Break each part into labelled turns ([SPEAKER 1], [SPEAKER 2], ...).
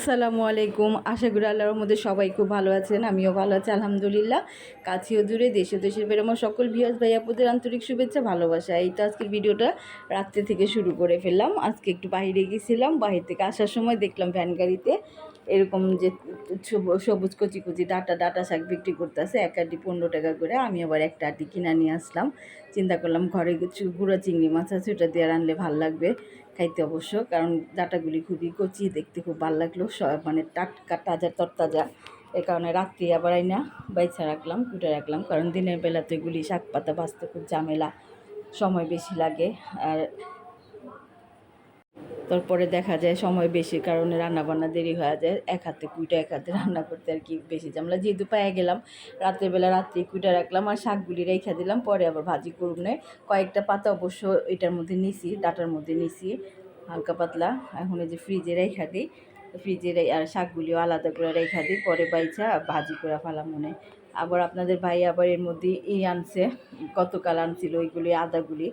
[SPEAKER 1] আসসালামু আলাইকুম। আশা করি আল্লাহর মধ্যে সবাই খুব ভালো আছেন, আমিও ভালো আছি, আলহামদুলিল্লাহ। কাছেও দূরে, দেশে, দেশের বের আমার সকল ভিয়াস ভাই, আপুদের আন্তরিক শুভেচ্ছা, ভালোবাসা। এই তো আজকের ভিডিওটা রাত্রে থেকে শুরু করে ফেললাম। আজকে একটু বাইরে গেছিলাম, বাইরে থেকে আসার সময় দেখলাম ভ্যান গাড়িতে এরকম যে সবু- সবুজ কচি কচি ডাটা ডাটা শাক বিক্রি করতেছে, এক আটি পনেরো টাকা করে। আমি আবার একটা আটি কিনা নিয়ে আসলাম। চিন্তা করলাম ঘরে কিছু গুঁড়া চিংড়ি মাছ আছে, ওটা দিয়ে রানলে ভালো লাগবে। খাইতে অবশ্য, কারণ ডাটাগুলি খুবই কচি, দেখতে খুব ভালো লাগল। মানে টাটকা, তাজা, তরতাজা। এ কারণে রাত্রি আবার আইনা বাইছা রাখলাম, কুটে রাখলাম, কারণ দিনের বেলাতে এগুলি শাক পাতা ভাজতে খুব ঝামেলা, সময় বেশি লাগে। আর তারপরে দেখা যায় সময় বেশি কারণে রান্না বান্না দেরি হয়ে যায়। এক হাতে কুইটা এক হাতে রান্না করতে আর কি বেশি ঝামেলা। যেহেতু পায়ে গেলাম রাতের বেলা রাত্রে কুইটা রাখলাম আর শাকগুলি রেখে দিলাম, পরে আবার ভাজি করুন নে। কয়েকটা পাতা অবশ্য এটার মধ্যে নিছি, ডাটার মধ্যে নিছি, হালকা পাতলা। এখন এই যে ফ্রিজে রেখা দিই, ফ্রিজে আর শাকগুলিও আলাদা করে রেখা দিই, পরে বাইচা ভাজি করে ফেলাম মনে আবার আপনাদের ভাই আবার এর মধ্যে ই আনছে, গতকাল আনছিল ওইগুলি আদাগুলি।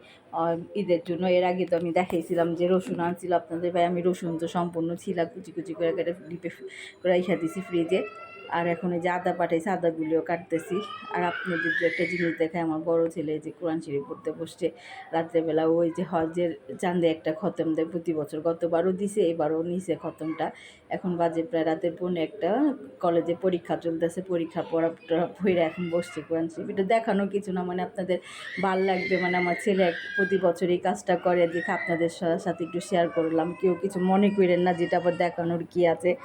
[SPEAKER 1] ঈদের জন্য, এর আগে তো আমি দেখাইছিলাম যে রসুন আনছিল আপনাদের ভাই, আমি রসুন তো সম্পূর্ণ ছিলা কুচি কুচি করে কেটে ডিপে করে ইসা দিছি ফ্রিজে। আর এখন এই যে আদা পাঠাইছে আদাগুলিও কাটতেছি। আর আপনাদের যে একটা জিনিস দেখায় আমার বড় ছেলে যে কোরআন শরীফ পড়তে বসছে। রাত্রেবেলা ওই যে হজের চাঁদে একটা খতম দেয়, প্রতি বছর গতবারও দিছে, এবারও নিছে খতমটা। এখন বাজে প্রায় রাতের পৌনে একটা, কলেজে পরীক্ষা চলতেছে, পরীক্ষা পড়া পড়ে এখন বসছে কোরআন শরীফ। এটা দেখানো কিছু না মানে আপনাদের ভালো লাগবে মানে আমার ছেলে এক- প্রতি বছর এই কাজটা করে, দেখে আপনাদের সাথে একটু শেয়ার করলাম। কেউ কিছু মনে করেন না, যেটা আবার দেখানোর কি আছে,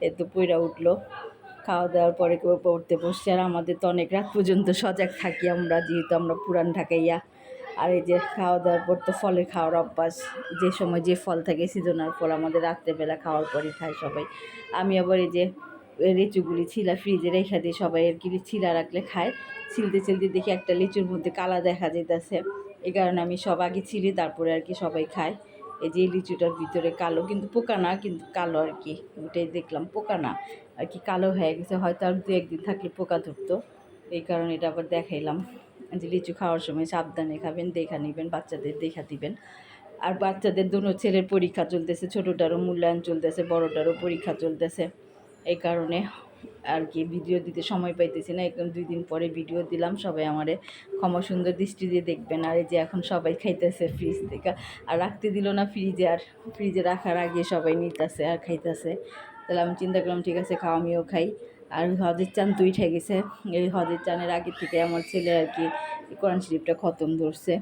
[SPEAKER 1] এ তো পইরা উঠল। খাওয়া দাওয়ার পরে কেউ পড়তে বসছে আর আমাদের তো অনেক রাত পর্যন্ত সজাগ থাকি আমরা, যেহেতু আমরা পুরান ঢাকাইয়া আর এই যে খাওয়া দাওয়ার পর তো ফলের খাওয়ার অভ্যাস, যে সময় যে ফল থাকে সিজনাল ফল আমাদের রাত্রেবেলা খাওয়ার পরে খায় সবাই। আমি আবার এই যে লিচুগুলি ছিলা ফ্রিজে রেখে দিই সবাই আর কি ছিলা রাখলে খায়। ছিলতে ছিলতে দেখি একটা লিচুর মধ্যে কালা দেখা যেতেছে এই কারণে আমি সব আগে ছিলি তারপরে আর কি সবাই খায়। এই যে লিচুটার ভিতরে কালো, কিন্তু পোকা না, কিন্তু কালো আর কি। ওটাই দেখলাম, পোকা না। আর কি কালো হয়ে গেছে, হয়তো আর দু একদিন থাকলে পোকা ধরতো। এই কারণে এটা আবার দেখাইলাম যে লিচু খাওয়ার সময় সাবধানে খাবেন, দেখা নেবেন, বাচ্চাদের দেখা দিবেন। আর বাচ্চাদের দুনো ছেলের পরীক্ষা চলতেছে, ছোটোটারও মূল্যায়ন চলতেছে, বড়োটারও পরীক্ষা চলতেছে। এই কারণে আর কি ভিডিও দিতে সময় পাইতেছি না, একদম দুই দিন পরে ভিডিও দিলাম, সবাই আমারে ক্ষমা সুন্দর দৃষ্টি দিয়ে দেখবেন। আর এই যে এখন সবাই খাইতেছে ফ্রিজ থেকে, আর রাখতে দিল না ফ্রিজে আর ফ্রিজে রাখার আগে সবাই নিতেছে আর খাইতেছে। তাহলে আমি চিন্তা করলাম, ঠিক আছে খাওয়া আমিও খাই। আর হজের চান তুই ঠেকেছে এই হজের চানের আগে থেকে আমার ছেলে আর কি কোরআন শরীফটা খতম ধরছে।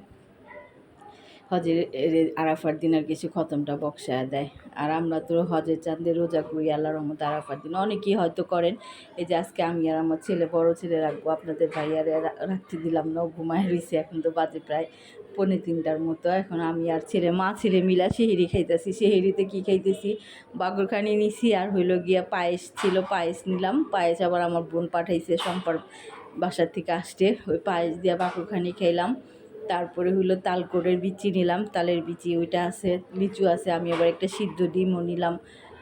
[SPEAKER 1] হজের আরাফার দিন আর কিছু খতমটা বক্সায় দেয়। আর আমরা তো হজের চাঁদে রোজা করি আল্লাহ রহমত আরাফার দিন। অনেকেই হয়তো করেন, এই যে আজকে আমি আর আমার ছেলে, বড় ছেলে রাখব, আপনাদের ভাইয়ারে রা- রাখতে দিলাম না ঘুমায় রয়েছে এখন তো বাজে প্রায় পৌনে তিনটার মতো। এখন আমি আর ছেলে, মা, ছেলে মিলা সেহেরি খাইতেছি। সেহেরিতে কী খাইতেছি? বাগরখানি নিছি, আর হইল গিয়া পায়েস ছিল, পায়েস নিলাম। পায়েস আবার আমার বোন পাঠাইছে সম্পার বাসার থেকে আসতে ওই পায়েস দিয়া বাগরখানি খাইলাম। তারপরে হলো তালকোড়ের বিচি নিলাম, তালের বিচি ওইটা আছে, লিচু আছে, আমি আবার একটা সিদ্ধ ডিমও নিলাম।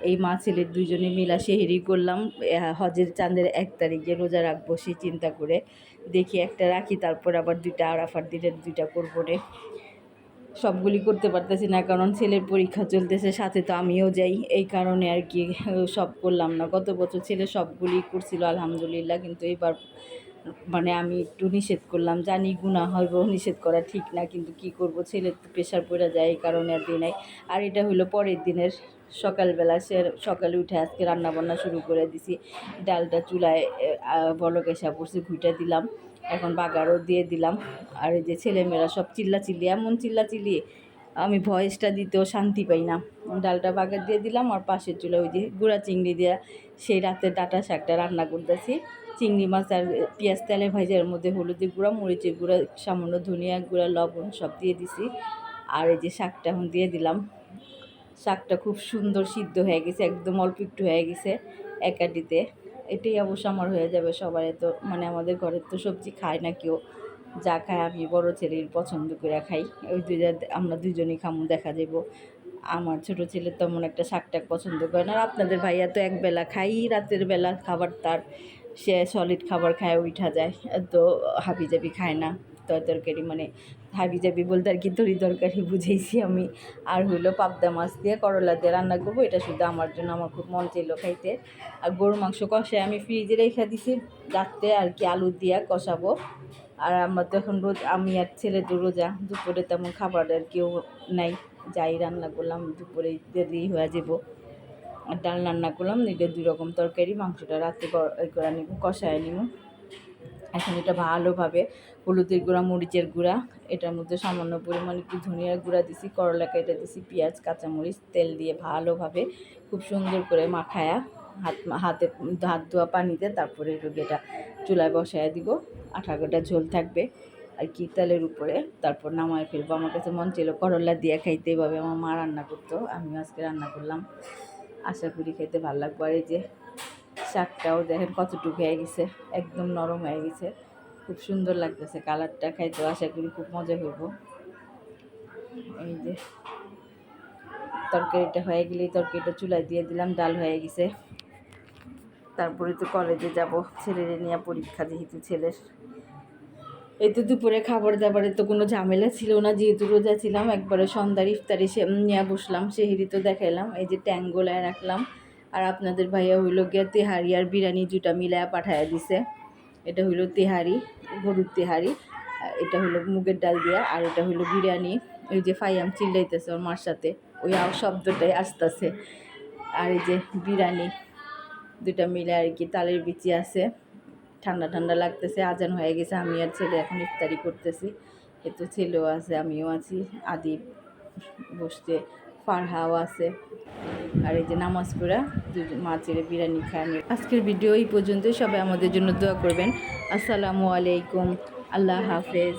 [SPEAKER 1] এই মা ছেলের দুজনে মিলা সেহেরি করলাম হজের চাঁদের এক তারিখে রোজা রাখব সেই চিন্তা করে। দেখি একটা রাখি, তারপর আবার দুইটা আরাফার দিনের দুইটা করব রে। সবগুলি করতে পারতেছি না, কারণ ছেলের পরীক্ষা চলতেছে, সাথে তো আমিও যাই। এই কারণে আর কি, সব করলাম না। গত বছর ছেলে সবগুলি করছিল, আলহামদুলিল্লাহ, কিন্তু এবার মানে আমি একটু নিষেধ করলাম জানি গুণা হইব, নিষেধ করা ঠিক না, কিন্তু কি করব? ছেলের তো প্রেশার পড়ে যায়, এই কারণে আর দিই নাই। আর এটা হলো পরের দিনের সকালবেলা, সে সকালে উঠে আজকে রান্না বান্না শুরু করে দিছি। ডালটা চুলায় বলক এসা পড়ছে, ঘুইটা দিলাম। এখন বাগারও দিয়ে দিলাম। আর এই যে ছেলেমেয়েরা সব চিল্লা চিল্লি এমন চিল্লা চিল্লি আমি ভয়েসটা দিতেও শান্তি পাই না। ডালটা বাগার দিয়ে দিলাম, আর পাশের চুলা ওই যে গুঁড়া চিংড়ি দিয়ে সেই রাতে ডাটা শাকটা রান্না করতেছি। চিংড়ি মাছ আর পেঁয়াজ, তেলে ভাজার মধ্যে হলুদের গুঁড়া, মরিচের গুঁড়া, সামান্য ধনিয়া গুঁড়া, লবণ সব দিয়ে দিছি। আর এই যে শাকটা এখন দিয়ে দিলাম। শাকটা খুব সুন্দর সিদ্ধ হয়ে গেছে, একদম অল্প একটু হয়ে গেছে একাটিতে। এটাই অবশ্য আমার হয়ে যাবে সবার। তো মানে আমাদের ঘরের তো সবজি খায় না কেউ। যা খায় আমি বড় ছেলের পছন্দ করে খাই। ওই দুইটা আমরা দুজনেই খামু, দেখা যাব আমার ছোট ছেলে তেমন একটা শাক টাক পছন্দ করে না। আপনাদের ভাইয়া তো একবেলা খাই, রাতের বেলা খাবার তার। সে সলিড খাবার খায় উঠা যায়। তো হাবি জাবি খায় না। তরকারি মানে হাবি জাবি বলতে আর কি তরি তরকারি বুঝেছি আমি। আর হইল পাবদা মাছ দিয়ে করলা দিয়ে রান্না করব। এটা শুধু আমার জন্য, আমার খুব মন চাইলো খাইতে। আর গরুর মাংস কষায় আমি ফ্রিজে রেখে দিছি। রাত্রে আর কি আলু দিয়ে কষাবো। আর আমার তো এখন রোজ, আমি আর ছেলে তো রোজা। দুপুরে তেমন খাবার আর কেউ নাই। যাই রান্না করলাম, দুপুরে দেরি হয়ে যাব ডাল রান্না করলাম এটা দুই রকম তরকারি, মাংসটা রাত্রে করে নিব, কষায় নিব। এখন এটা ভালোভাবে হলুদের গুঁড়া, মরিচের গুঁড়া, এটার মধ্যে সামান্য পরিমাণ একটু ধনিয়ার গুঁড়া দিছি, করলা কেটে দিছি, পেঁয়াজ, কাঁচামরিচ, তেল দিয়ে ভালোভাবে খুব সুন্দর করে মাখায়া হাত হাতে হাত ধোয়া পানিতে তারপরে এটা চুলায় বসায় দিব। আঠা গোটা ঝোল থাকবে আর কি তেলের উপরে, তারপর নামায় ফেলব। আমার কাছে মন ছিল করলা দিয়ে খাইতে, এভাবে আমার মা রান্না করতো আমি আজকে রান্না করলাম। আশা করি খেতে ভালো লাগবে। আর এই যে শাকটাও দেখেন কতটুকু হয়ে গেছে, একদম নরম হয়ে গেছে। খুব সুন্দর লাগতেছে কালারটা খাইতে আশা করি খুব মজা হইব এই যে তরকারিটা হয়ে গেলেই তরকারিটা চুলায় দিয়ে দিলাম, ডাল হয়ে গেছে। তারপরে তো কলেজে যাব, ছেলেরে নিয়ে পরীক্ষা যেহেতু ছেলের। এই তো দুপুরে খাবার দাবারের তো কোনো ঝামেলা ছিল না, যেহেতু রোজা ছিলাম, একবারে সন্ধ্যার ইফতারি সে নিয়ে বসলাম, সেহেরি তো দেখাইলাম, এই যে ট্যাঙ্ক গোলায় রাখলাম, আর আপনাদের ভাইয়া হইল গিয়ে তেহারি আর বিরিয়ানি দুটা মিলায়া পাঠায় দিছে। এটা হইল তেহারি, গরুর তেহারি এটা হইল মুগের ডাল দিয়া, আর এটা হইল বিরিয়ানি। ওই যে ফাইয়াম চিল্লাইতেছে ওর মার সাথে, ওই শব্দটাই আসতেছে। আর এই যে বিরিয়ানি দুটা মিলে আর কি তালের বিচি আছে। ঠান্ডা ঠান্ডা লাগতেছে, আজান হয়ে গেছে, আমি আর ছেলে এখন ইফতারি করতেছি। এ তো ছেলেও আছে, আমিও আছি আদি বসতে ফারহাও আছে। আর এই যে নামাজ পড়া মা ছেলে বিরিয়ানি খায় আজকের ভিডিও এই পর্যন্ত সবাই আমাদের জন্য দোয়া করবেন। আসসালামু আলাইকুম, আল্লাহ হাফেজ।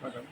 [SPEAKER 2] ম্যাডাম